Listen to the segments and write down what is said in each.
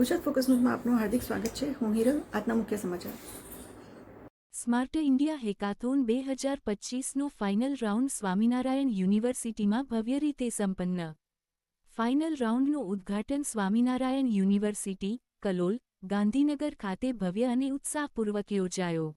Gujarat focus ન્યૂઝમાં આપનું હાર્દિક સ્વાગત છે. હું હિરલ, આજના મુખ્ય સમાચાર. સ્માર્ટ ઇન્ડિયા હેકાથોન બે હજાર પચીસનો ફાઇનલ રાઉન્ડ સ્વામિનારાયણ યુનિવર્સિટીમાં ભવ્ય રીતે સંપન્ન. ફાઇનલ રાઉન્ડનું ઉદ્ઘાટન સ્વામિનારાયણ યુનિવર્સિટી, કલોલ, ગાંધીનગર ખાતે ભવ્ય અને ઉત્સાહપૂર્વક યોજાયો.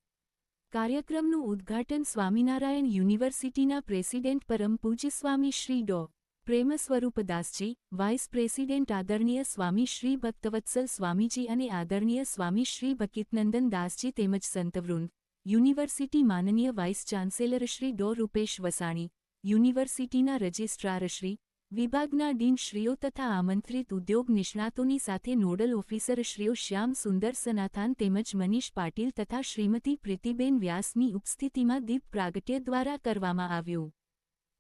કાર્યક્રમનું ઉદ્ઘાટન સ્વામિનારાયણ યુનિવર્સિટીના પ્રેસિડેન્ટ પરમ પૂજ્ય સ્વામી શ્રી ડો. પ્રેમ સ્વરૂપદાસજી વાઇસ પ્રેસિડેન્ટ આદરણીય સ્વામી શ્રી ભક્તવત્સલ સ્વામીજી અને આદરણીય સ્વામી શ્રી ભકિતનંદન દાસજી તેમજ સંતવૃંદ યુનિવર્સિટી માનનીય વાઇસ ચાન્સેલર શ્રી ડો રૂપેશ વસાણી, યુનિવર્સિટીના રજિસ્ટ્રારશ્રી વિભાગના ડીનશ્રીઓ તથા આમંત્રિત ઉદ્યોગ નિષ્ણાતોની સાથે નોડલ ઓફિસરશ્રીઓ શ્યામ સુંદર સનાથાન તેમજ મનીષ પાટીલ તથા શ્રીમતી પ્રીતિબેન વ્યાસની ઉપસ્થિતિમાં દીપ પ્રાગટ્ય દ્વારા કરવામાં આવ્યું.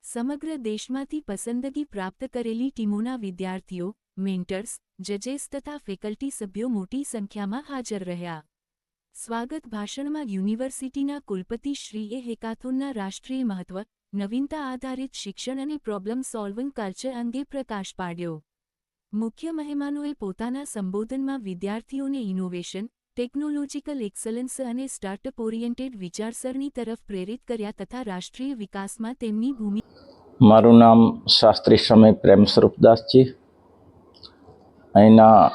સમગ્ર દેશમાંથી પસંદગી પ્રાપ્ત કરેલી ટીમોના વિદ્યાર્થીઓ, મેન્ટર્સ, જજેસ તથા ફેકલ્ટી સભ્યો મોટી સંખ્યામાં હાજર રહ્યા. સ્વાગત ભાષણમાં યુનિવર્સિટીના કુલપતિ શ્રીએ હેકાથોનના રાષ્ટ્રીય મહત્વ, નવીનતા આધારિત શિક્ષણ અને પ્રોબ્લેમ સોલ્વિંગ કલ્ચર અંગે પ્રકાશ પાડ્યો. મુખ્ય મહેમાનોએ પોતાના સંબોધનમાં વિદ્યાર્થીઓને ઇનોવેશન ટેકનોલોજીકલ એક્સલન્સ અને સ્ટાર્ટઅપ ઓરિએન્ટેડ વિચારસરણી તરફ પ્રેરિત કર્યા તથા રાષ્ટ્રીય વિકાસમાં તેમની ભૂમિ મારું નામ શાસ્ત્રી સમય પ્રેમ સ્વરૂપદાસજી અહીંના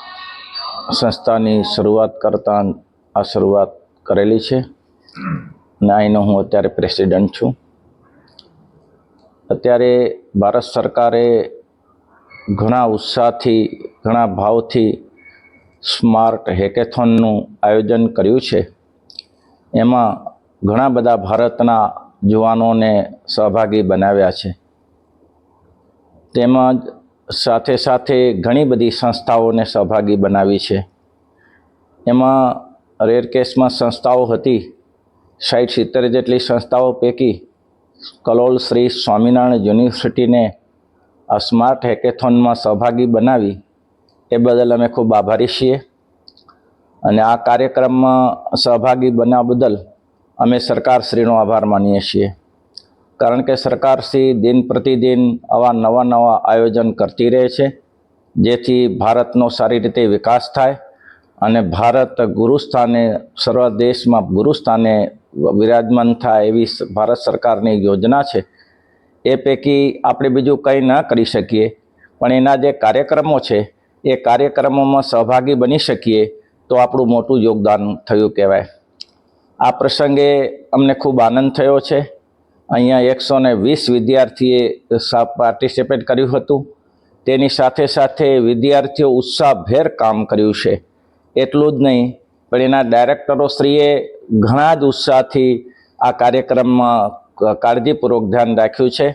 સંસ્થાની શરૂઆત કરતાં આ શરૂઆત કરેલી છે અને અહીંનો હું અત્યારે પ્રેસિડન્ટ છું. અત્યારે ભારત સરકારે ઘણા ઉત્સાહથી, ઘણા ભાવથી સ્માર્ટ હેકેથોનનું આયોજન કર્યું છે. એમાં ઘણા બધા ભારતના યુવાનોને સહભાગી બનાવ્યા છે. તેમજ સાથે સાથે ઘણી બધી સંસ્થાઓને સહભાગી બનાવી છે. એમાં રેર કેસમાં સંસ્થાઓ હતી. સાઠ સિત્તેર જેટલી સંસ્થાઓ પૈકી કલોલ શ્રી સ્વામિનારાયણ યુનિવર્સિટીને આ સ્માર્ટ હેકેથોનમાં સહભાગી બનાવી એ બદલ અમે ખૂબ આભારી છીએ. અને આ કાર્યક્રમમાં સહભાગી બનવા બદલ અમે સરકારશ્રીનો આભાર માનીએ છીએ. કારણ કે સરકારશ્રી દિન પ્રતિદિન આવા નવા નવા આયોજન કરતી રહે છે, જેથી ભારતનો સારી રીતે વિકાસ થાય અને ભારત ગુરુસ્થાને, સર્વ દેશમાં ગુરુસ્થાને વિરાજમાન થાય એવી ભારત સરકારની યોજના છે. એ પૈકી આપણે બીજું કંઈ ન કરી શકીએ, પણ એના જે કાર્યક્રમો છે એ કાર્યક્રમોમાં સહભાગી બની શકીએ તો આપણું મોટું યોગદાન થયું કહેવાય. આ પ્રસંગે અમને ખૂબ આનંદ થયો છે. અહીંયા એકસો ને વીસ વિદ્યાર્થીએ પાર્ટિસિપેટ કર્યું હતું. તેની સાથે સાથે વિદ્યાર્થીઓ ઉત્સાહભેર કામ કર્યું છે. એટલું જ નહીં, પણ એના ડાયરેક્ટરોશ્રીએ ઘણા જ ઉત્સાહથી આ કાર્યક્રમમાં કાળજીપૂર્વક ધ્યાન રાખ્યું છે.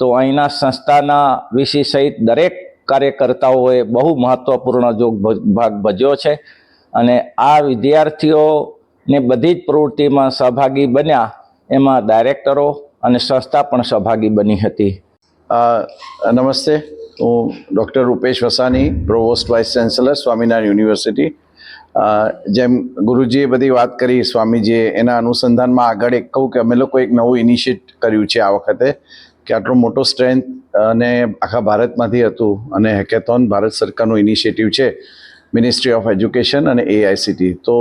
તો અહીંના સંસ્થાના વિષય સહિત દરેક કાર્યકર્તાઓએ બહુ મહત્ત્વપૂર્ણ જોગ ભાગ ભજ્યો છે. અને આ વિદ્યાર્થીઓને બધી જ પ્રવૃત્તિમાં સહભાગી બન્યા, એમાં ડાયરેક્ટરો અને સંસ્થા પણ સહભાગી બની હતી. નમસ્તે. હું doctor Rupesh Vasani provost vice chancellor Swaminarayan university જેમ ગુરુજીએ બધી વાત કરી, સ્વામીજીએ એના અનુસંધાનમાં આગળ એક કહું કે અમે લોકો એક નવું ઇનિશિએટ કર્યું છે આ વખતે, કે આટલો મોટો સ્ટ્રેન્થ અને આખા ભારતમાંથી હતું અને હેકેથોન ભારત સરકારનું ઇનિશિયેટિવ છે મિનિસ્ટ્રી ઓફ એજ્યુકેશન અને એઆઈસીટી તો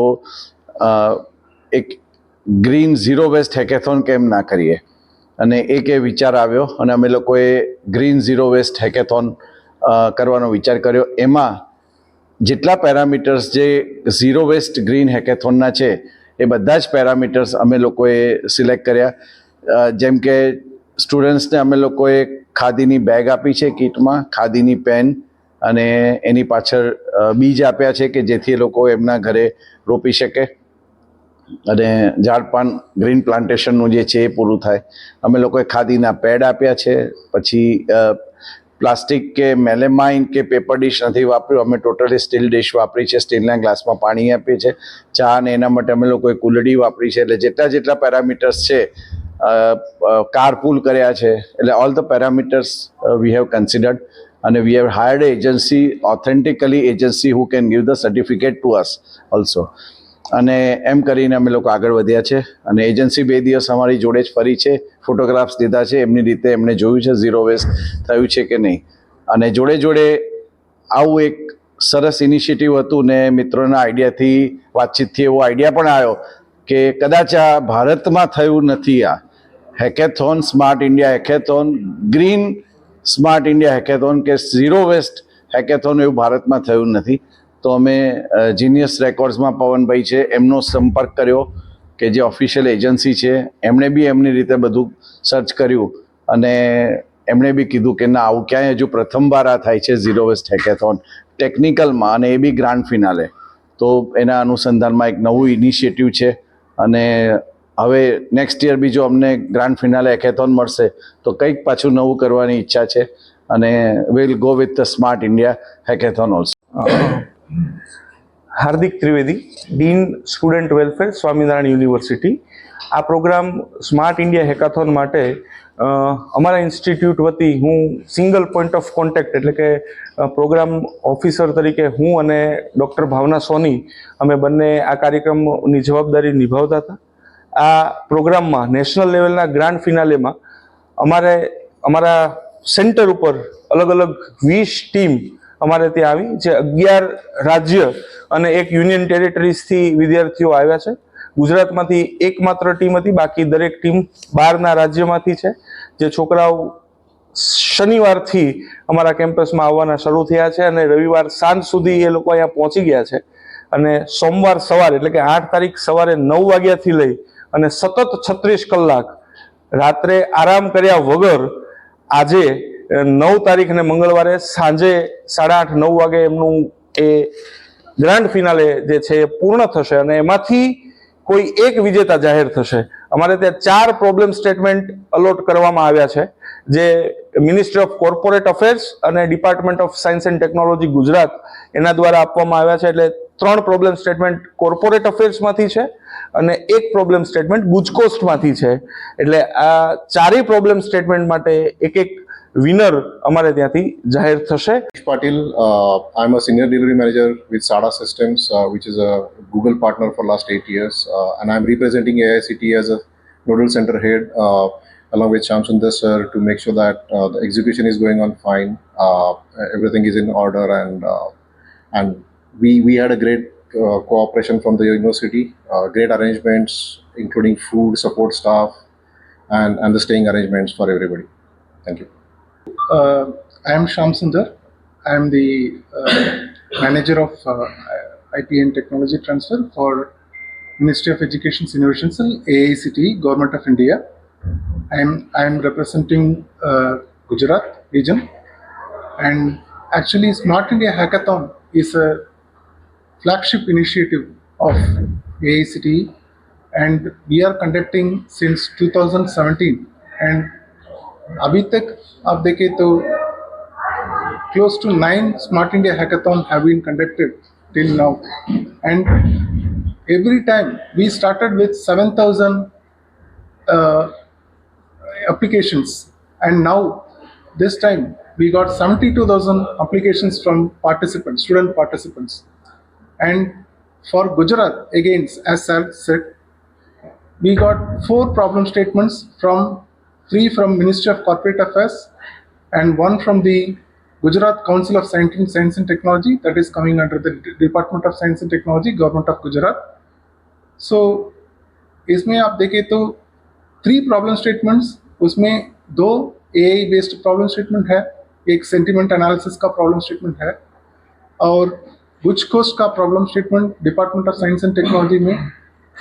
એક ગ્રીન ઝીરો વેસ્ટ હેકેથોન કેમ ના કરીએ? અને એક એ વિચાર આવ્યો અને અમે લોકોએ ગ્રીન ઝીરો વેસ્ટ હેકેથોન કરવાનો વિચાર કર્યો. એમાં જેટલા પેરામીટર્સ જે ઝીરો વેસ્ટ ગ્રીન હેકેથોનના છે, એ બધા જ પેરામીટર્સ અમે લોકોએ સિલેક્ટ કર્યા. જેમ કે સ્ટુડન્ટ્સને અમે લોકોએ ખાદીની બેગ આપી છે, કિટમાં, ખાદીની પેન અને એની પાછળ બીજ આપ્યા છે કે જેથી એ લોકો એમના ઘરે રોપી શકે અને ઝાડપાન, ગ્રીન પ્લાન્ટેશનનું જે છે એ પૂરું થાય. અમે લોકોએ ખાદીના પેડ આપ્યા છે, પછી પ્લાસ્ટિક કે મેલેમાઇન કે પેપર ડીશ નથી વાપર્યું, અમે ટોટલી સ્ટીલ ડીશ વાપરી છે, સ્ટીલના ગ્લાસમાં પાણી આપીએ છીએ ચા અને એના માટે અમે લોકોએ કુલડી વાપરી છે, એટલે જેટલા જેટલા પેરામીટર્સ છે કારપૂલ કર્યા છે. એટલે all the parameters we have considered અને we have hired agency authentically agency who can give the certificate to us also અને એમ કરીને અમે લોકો આગળ વધ્યા છે. અને એજન્સી બે દિવસ અમારી જોડે જ ફરી છે. ફોટોગ્રાફ્સ લીધા છે. એમની રીતે એમણે જોયું છે ઝીરો વેસ્ટ થયું છે કે નહીં. અને જોડે જોડે આવું એક સરસ ઇનિશિયેટિવ હતું ને મિત્રોના આઈડિયાથી વાતચીતથી એવો આઈડિયા પણ આવ્યો કે કદાચ આ ભારતમાં થયું નથી આ. Hackathon smart India hackathon green smart India hackathon કે ઝીરો વેસ્ટ હેકેથોન એવું ભારતમાં થયું નથી. તો અમે જીનિયસ રેકોર્ડ્સમાં પવનભાઈ છે, એમનો સંપર્ક કર્યો કે જે ઓફિશિયલ એજન્સી છે, એમણે બી એમની રીતે બધું સર્ચ કર્યું અને એમણે બી કીધું કે ના, આવું ક્યાંય હજુ પ્રથમવાર આ થાય છે ઝીરો વેસ્ટ હેકેથોન ટેકનિકલમાં અને એ બી ગ્રાન્ડ ફિનાલે તો એના અનુસંધાનમાં એક નવું ઇનિશિયેટિવ છે અને હવે નેક્સ્ટ યર બીજો અમને ગ્રાન્ડ ફિનાલે હેકેથોન મળશે, તો કંઈક પાછું નવું કરવાની ઈચ્છા છે અને will go with the smart India hackathon also Hardik Trivedi dean student welfare Swaminarayan university આ પ્રોગ્રામ સ્માર્ટ ઇન્ડિયા હેકાથોન માટે અમારા ઇન્સ્ટિટ્યૂટ વતી હું સિંગલ પોઈન્ટ ઓફ કોન્ટેક્ટ એટલે કે પ્રોગ્રામ ઓફિસર તરીકે હું અને ડૉક્ટર ભાવના સોની, અમે બંને આ કાર્યક્રમની જવાબદારી નિભાવતા હતા. આ પ્રોગ્રામમાં નેશનલ લેવલના ગ્રાન્ડ ફિનાલેમાં અમારે, અમારા સેન્ટર ઉપર અલગ અલગ વીસ ટીમ અમારે ત્યાં આવી, જે અગિયાર રાજ્ય અને એક યુનિયન ટેરિટરીઝથી વિદ્યાર્થીઓ આવ્યા છે. ગુજરાતમાંથી એકમાત્ર ટીમ હતી, બાકી દરેક ટીમ બહારના રાજ્યમાંથી છે. જે છોકરાઓ શનિવારથી અમારા કેમ્પસમાં આવવાના શરૂ થયા છે અને રવિવાર સાંજ સુધી એ લોકો અહીંયા પહોંચી ગયા છે. અને સોમવાર સવારે, એટલે કે આઠ તારીખ સવારે નવ વાગ્યાથી લઈ અને સતત છત્રીસ કલાક રાત્રે આરામ કર્યા વગર આજે નવ તારીખને મંગળવારે સાંજે સાડા આઠ, નવ વાગે એમનું એ ગ્રાન્ડ ફિનાલે જે છે એ પૂર્ણ થશે અને એમાંથી કોઈ એક વિજેતા જાહેર થશે. અમારે ત્યાં ચાર પ્રોબ્લેમ સ્ટેટમેન્ટ અલોટ કરવામાં આવ્યા છે. જે મિનિસ્ટ્રી ઓફ કોર્પોરેટ અફેર્સ અને department of science and technology Gujarat એના દ્વારા આપવામાં આવ્યા છે. એટલે ત્રણ પ્રોબ્લેમ સ્ટેટમેન્ટ કોર્પોરેટ અફેર્સમાંથી છે અને એક પ્રોબ્લેમ સ્ટેટમેન્ટ ગુજકોસ્ટમાંથી છે. એટલે આ ચારેય પ્રોબ્લેમ સ્ટેટમેન્ટ માટે એક એક વિનર અમારે ત્યાંથી જાહેર થશે. Patil I am a senior delivery manager with Sada systems which is a Google partner for last eight years and I am representing AICTE as a nodal centre uh, along with Shamsundar sir, to make sure that uh, the execution is going on fine, uh, everything is in order, and uh, and we we had a great uh, cooperation from the university, uh, great arrangements, including food, support staff, and and the staying arrangements for everybody. Thank you. Uh, I am Shamsundar. I am the uh, manager of uh, IP and Technology Transfer for Ministry of Education's Innovation Cell, AICT, Government of India. I am I am representing uh, Gujarat region, and actually, Smart India Hackathon is a flagship initiative of AICT, and we are conducting since 2017. And अभी तक आप देखें तो close to nine Smart India hackathon have been conducted till now, and every time we started with 7,000 uh, applications, and now this time we got 72,000 applications from participants, student participants, and for Gujarat again, as Sir said, we got four problem statements from three from Ministry of Corporate Affairs and one from the Gujarat Council of Science, Science and Technology that is coming under the D- Department of Science and Technology, Government of Gujarat. So इसमें आप देखें तो three problem statements उसमें दो AI based problem statement है एक sentiment analysis का problem statement है और गुच कोस्ट का problem statement department of science and technology में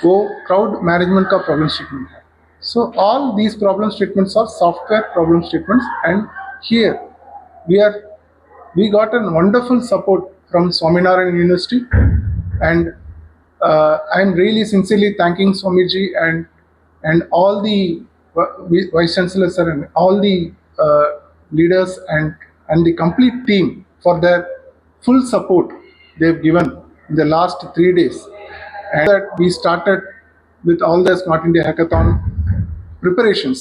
वो क्राउड मैनेजमेंट का प्रॉब्लम स्टेटमेंट है so all these problem statements are software problem statements and here we are we got a wonderful support from Swaminarayan University and uh, I'm really sincerely thanking Swamiji and and all the vi- vice chancellor sir and all the uh, leaders and and the complete team for their full support they've given in the last three days. And that we started with all the smart india hackathon preparations